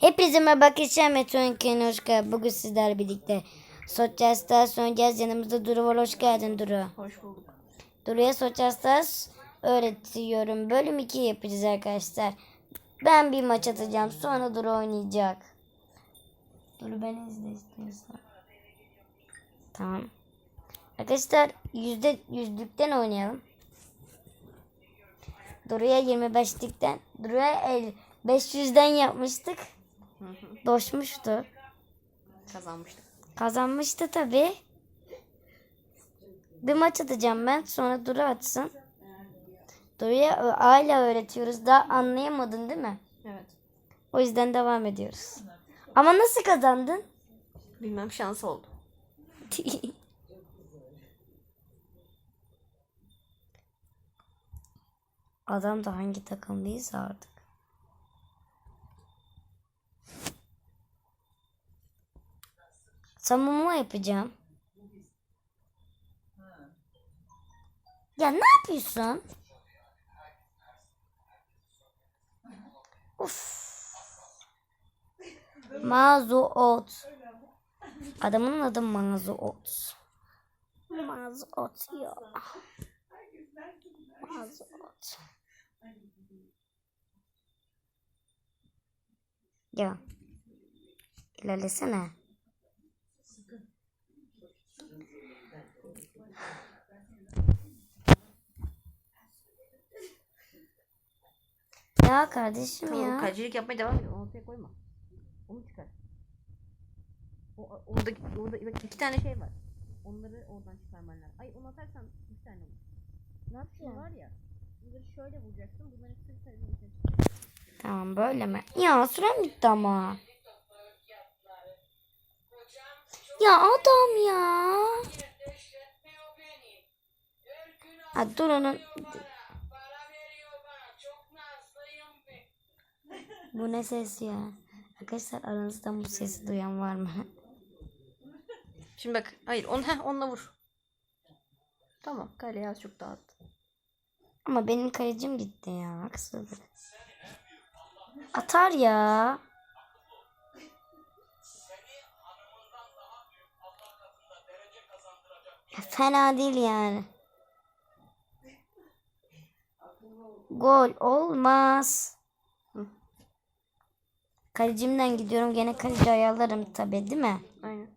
Hepinize merhaba arkadaşlar. Meteor'un kanalına hoş geldiniz. Bugün sizlerle birlikte Sosyal Stars oynayacağız. Yanımızda Duru var. Hoş geldin Duru. Hoş bulduk. Duru'ya Sosyal Stars öğretiyorum. Bölüm 2 yapacağız arkadaşlar. Ben bir maç atacağım. Sonra Duru oynayacak. Duru beni izle istiyorsan. Tamam. Arkadaşlar yüzde yüzlükten oynayalım. Duru'ya 25'likten. Duru'ya el 500'den yapmıştık. Hı hı. Doşmuştu. Kazanmıştık. Kazanmıştı tabi. Bir maç atacağım ben. Sonra Duru atsın. Duru'ya aile öğretiyoruz. Daha anlayamadın değil mi? Evet. O yüzden devam ediyoruz. Ama nasıl kazandın? Bilmem şans oldu. Adam da hangi takımlıysa artık. Savunma yapacağım. Ya ne yapıyorsun? Uf. Mazu Ot. Adamın adı Mazu Ot. Mazu Ot ya. Mazu Ot. Ya. İlerlesene. Ya kardeşim Tamam ya. kalecilik yapmaya devam ediyor. Ortaya koyma. Onu çıkar. O, orada, orada bak iki tane şey var. Onları oradan çıkarman lazım. Ay onu atarsan bir tane olur. Ne Şu yapıyorsun? var ya. Bunları şöyle vuracaksın. Bunların hepsini kalenin içine Tamam böyle mi? Ya sürem bitti ama. Ya adam ya. Ha dur onun. Bu ne ses ya? Arkadaşlar aranızdan bu sesi duyan var mı? Şimdi bak. Hayır onu heh, onunla vur. Tamam. Kaleye az çok dağıt. Ama benim kayıcım gitti ya. Haksızlık. Atar. Ya Fena değil yani. Gol olmaz. Kalecimden gidiyorum. Gene kaleci ayarlarım tabi değil mi? Aynen.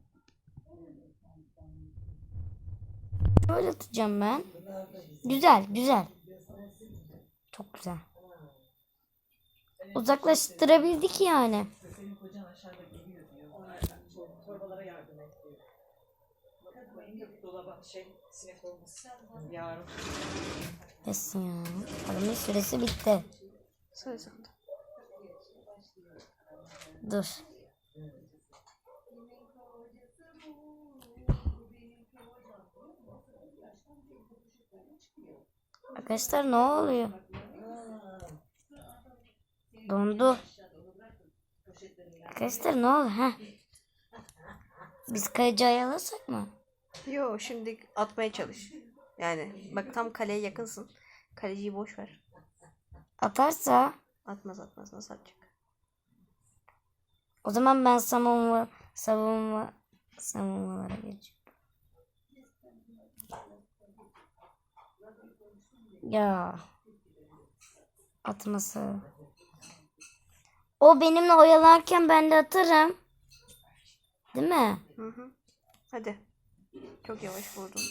Böyle atacağım ben. Güzel güzel. Çok güzel. Uzaklaştırabildik yani. Kesin ya. Adamın süresi bitti. Söyle. Dur. Arkadaşlar ne oluyor? Dondu. Arkadaşlar ne oldu? Heh. Biz kayıcı ayarlasak mı? Yo şimdi atmaya çalış. Yani bak tam kaleye yakınsın. Kaleciyi boş ver. Atarsa Atmaz atmaz nasıl atacak? O zaman ben savunma savunma savunmalara geçiyorum. Ya atması. O benimle oyalarken ben de atarım. Değil mi? Hı hı. Hadi. Çok yavaş vurdun.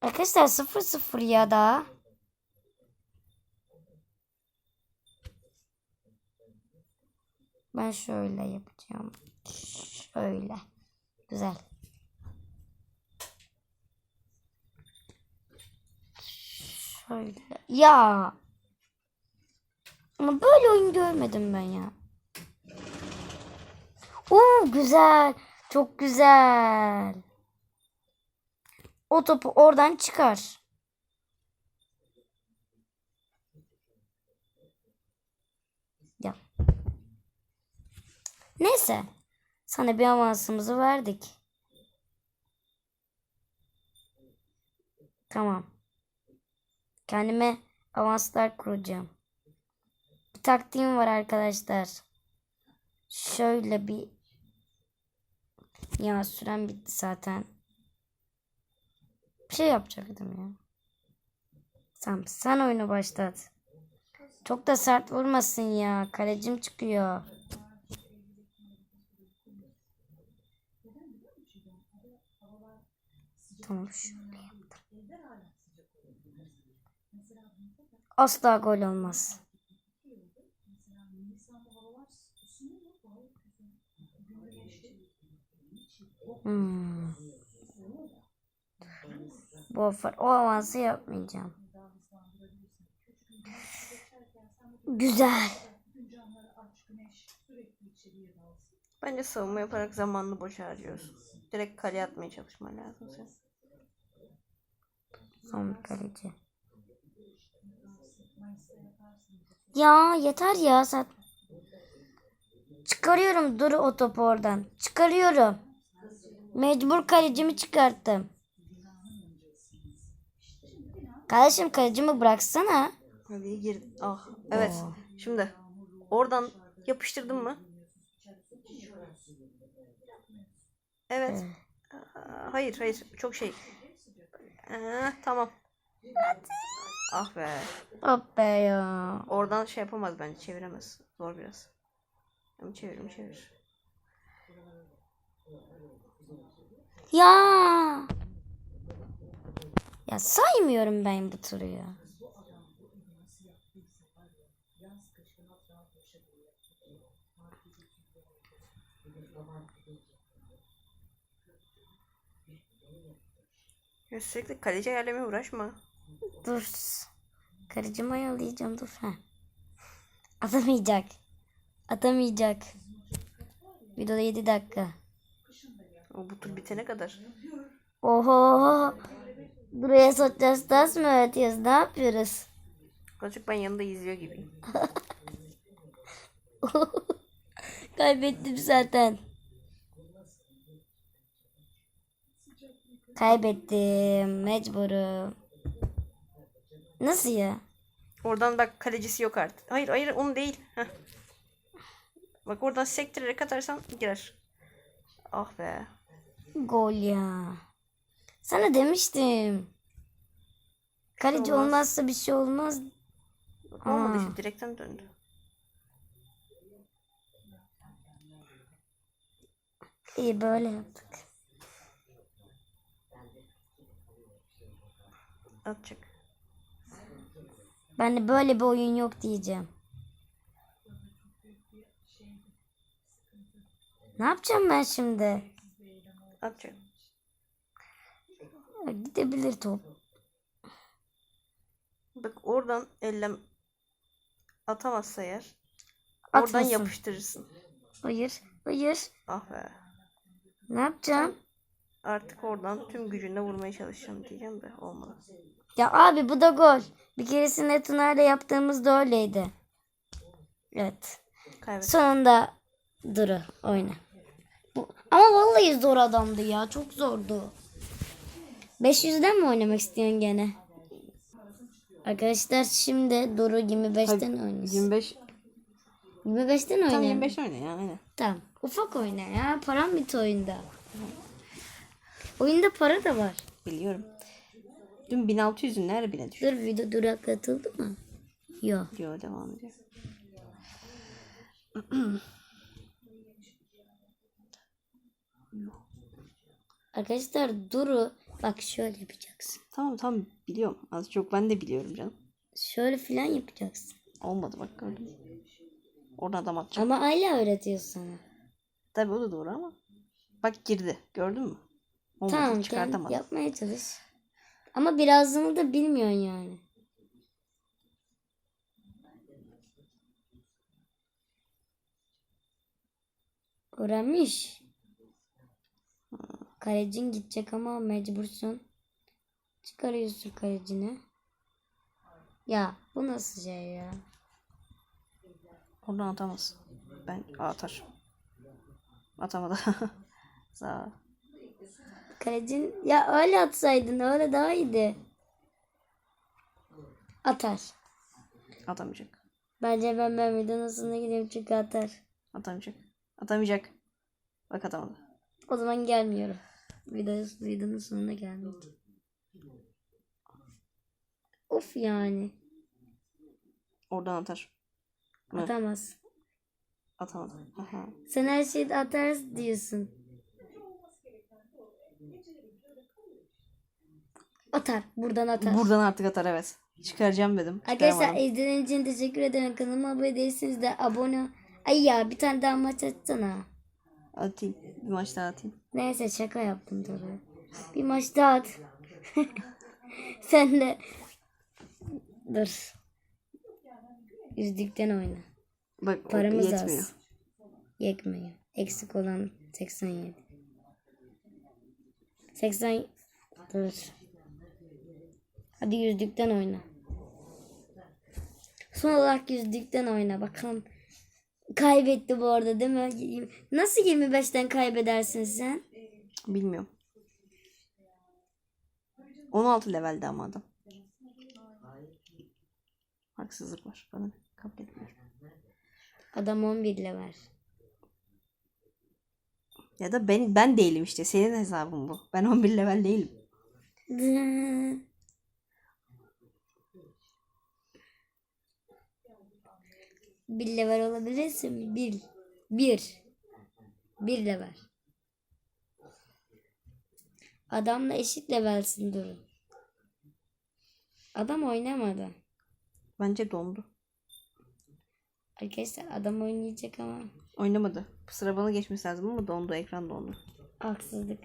Arkadaşlar 0-0 ya da. Ben şöyle yapacağım. Şöyle. Güzel. Şöyle. Ya. Ama böyle oyun görmedim ben ya. Oo güzel. Çok güzel. O topu oradan çıkar. Ya. Neyse. Sana bir avansımızı verdik. Tamam. Kendime avanslar kuracağım. bir taktiğim var arkadaşlar. Şöyle bir ya süren bitti zaten. Bir şey yapacaktım ya. Sen, sen oyunu başlat. Çok da sert vurmasın ya. Kalecim çıkıyor. Tamam şöyle. Asla gol olmaz. Hmm. Bu afa- o avansı yapmayacağım. Güzel. Bence savunma yaparak zamanını boş harcıyorsun. Direkt kaleye atmaya çalışman lazım senin. Son bir kaleci. Ya yeter ya sen. Çıkarıyorum dur o topu oradan. Çıkarıyorum. Mecbur kalecimi çıkarttım. Kardeşim kalecimi bıraksana. Hadi gir. Ah evet. Oo. Şimdi oradan yapıştırdın mı? Evet. Hayır hayır çok şey. Ee, tamam. Ah be. Hop be ya. Oradan şey yapamaz bence çeviremez. Zor biraz. Hem çevir hem çevir. Ya. Ya saymıyorum ben bu turu ya. Ya sürekli kaleci ayarlamaya uğraşma. Dur. Karıcımı ayarlayacağım dur. Ha. Atamayacak. Atamayacak. Videoda 7 dakika. O bu tur bitene kadar. Oho. Buraya sosyal ders mı öğretiyoruz? Ne yapıyoruz? Azıcık ben yanında izliyor gibiyim. Kaybettim zaten. Kaybettim. Mecburum. Nasıl ya? Oradan bak kalecisi yok artık. Hayır hayır onu değil. Heh. Bak oradan sektirerek atarsan girer. Ah be. Gol ya. Sana demiştim. Kaleci olmaz. olmazsa bir şey olmaz. Bak, olmadı işte direkten döndü. İyi böyle yaptık. Atacak. Ben de böyle bir oyun yok diyeceğim. Ne yapacağım ben şimdi? Atacak. Ya Gidebilir top. Bak oradan ellem atamazsa eğer oradan Atmasın. yapıştırırsın. Hayır. Hayır. Ah be. Ne yapacağım? Artık oradan tüm gücünle vurmaya çalışacağım diyeceğim de olmadı. Ya abi bu da gol. Bir keresinde Tuna'yla yaptığımızda öyleydi. Evet. Kaybet. Sonunda Duru oyna. Bu, ama vallahi zor adamdı ya. Çok zordu. 500'den mi oynamak istiyorsun gene? Arkadaşlar şimdi Duru 25'ten oynasın. 25 25'ten tam oynayalım. 25 oyna ya aynen. Tamam. Ufak oyna ya. Param bit oyunda. Oyunda para da var. Biliyorum. Dün 1600'ün nerede bile düştü Dur video duraklatıldı mı? Yok. diyor devam ediyor. Arkadaşlar Duru bak şöyle yapacaksın. Tamam tamam biliyorum. Az çok ben de biliyorum canım. Şöyle filan yapacaksın. Olmadı bak gördün mü? Oradan adam atacak. Ama Ayla öğretiyor sana. Tabii o da doğru ama. Bak girdi. Gördün mü? Olmadı Tamam gel çıkartamadı. yapmaya çalış. Ama birazını da bilmiyorsun yani. Öğrenmiş. Kalecin gidecek ama mecbursun. Çıkarıyorsun kalecini. Ya bu nasıl şey ya? Oradan atamaz. Ben atar. Atamadı. Sağ. Kalecin ya öyle atsaydın öyle daha iyiydi. Atar. Atamayacak. Bence ben videonun sonuna gideyim çünkü atar. Atamayacak. Atamayacak. Bak atamadı. O zaman gelmiyorum. Video, videonun sonuna gelmeyeceğim. Of yani. Oradan atar. Atamaz. Atamadı. Aha. Sen her şeyi atarız diyorsun. Atar. Buradan atar. Buradan artık atar evet. Çıkaracağım dedim. Arkadaşlar Çıkaramadım. izlediğiniz için teşekkür ederim. Kanalıma abone değilseniz de abone. Ay ya bir tane daha maç açsana. Atayım. Bir maç daha atayım. Neyse şaka yaptım tabii. Bir maç daha at. Sen de. Dur. Yüzlükten oyna. Bak o Paramız yetmiyor. az. Yetmiyor. Eksik olan 87. 80 Dur. Hadi yüzlükten oyna. Son olarak yüzlükten oyna. Bakalım. Kaybetti bu arada değil mi? Nasıl 25'ten kaybedersin sen? Bilmiyorum. 16 levelde ama adam. Haksızlık var. Bana kabul etmiyorum. Adam 11 level. Ya da ben ben değilim işte. Senin hesabın bu. Ben 11 level değilim. Bir level olabilirsin. Bir. Bir. Bir level. Adamla eşit levelsin durun. Adam oynamadı. Bence dondu. Arkadaşlar adam oynayacak ama Oynamadı. Sıra bana geçmesi lazım ama dondu. Ekran dondu. haksızlık.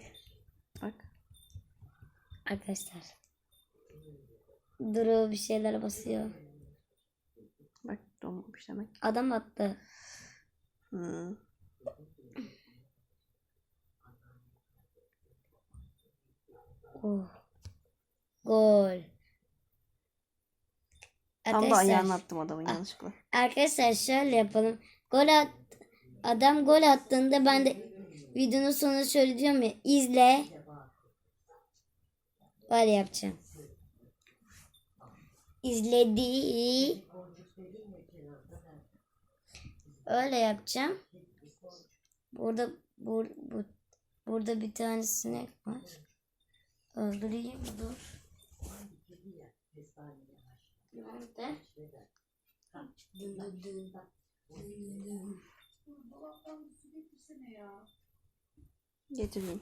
Bak. Arkadaşlar. Duru bir şeyler basıyor. Bak donmamış demek. Adam attı. Hmm. Oh. Gol. Tam da ayağını attım adamın yanlışlıkla. Arkadaşlar şöyle yapalım. Gol at adam gol attığında ben de videonun sonunda şöyle diyorum ya izle. Böyle yapacağım. İzledi. Öyle yapacağım. Burada bur, bu, burada bir tane sinek var. Öldüreyim dur. Nerede? Getireyim.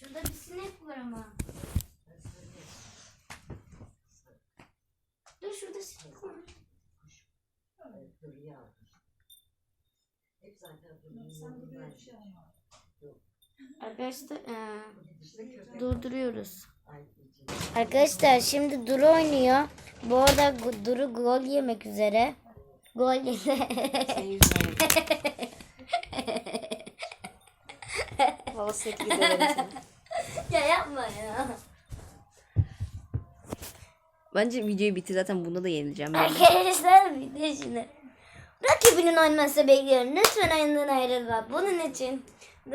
Şurada bir sinek var ama. Dur şurada sinek var. Arkadaşlar eee, durduruyoruz. Arkadaşlar şimdi Duru oynuyor. Bu arada Duru gol yemek üzere. Gol yedi. Hep ya yapma ya. Bence videoyu bitir zaten bunda da yenileceğim. Ben. Arkadaşlar bir de şimdi. Rakibinin oynaması bekliyorum. Lütfen oyundan ayrılma. Bunun için.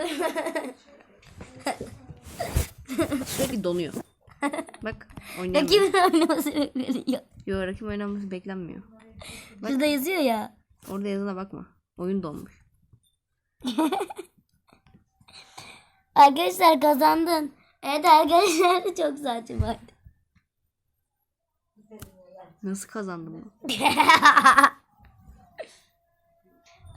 Sürekli donuyor. Bak oynayamıyor. Rakibinin oynaması bekliyorum. Yok rakip oynanması beklenmiyor. Şurada yazıyor ya. Orada yazına bakma. Oyun donmuş. Arkadaşlar kazandın. Evet arkadaşlar çok saçma. Nasıl kazandım?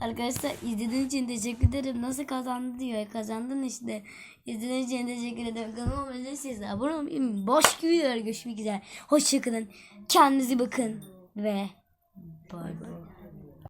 Arkadaşlar izlediğiniz için teşekkür ederim. Nasıl kazandı diyor. Kazandın işte. İzlediğiniz için teşekkür ederim. Kanalıma abone de abone olmayı Boş gibi görüşmek üzere. Hoşçakalın. Kendinize bakın. Ve bay bay.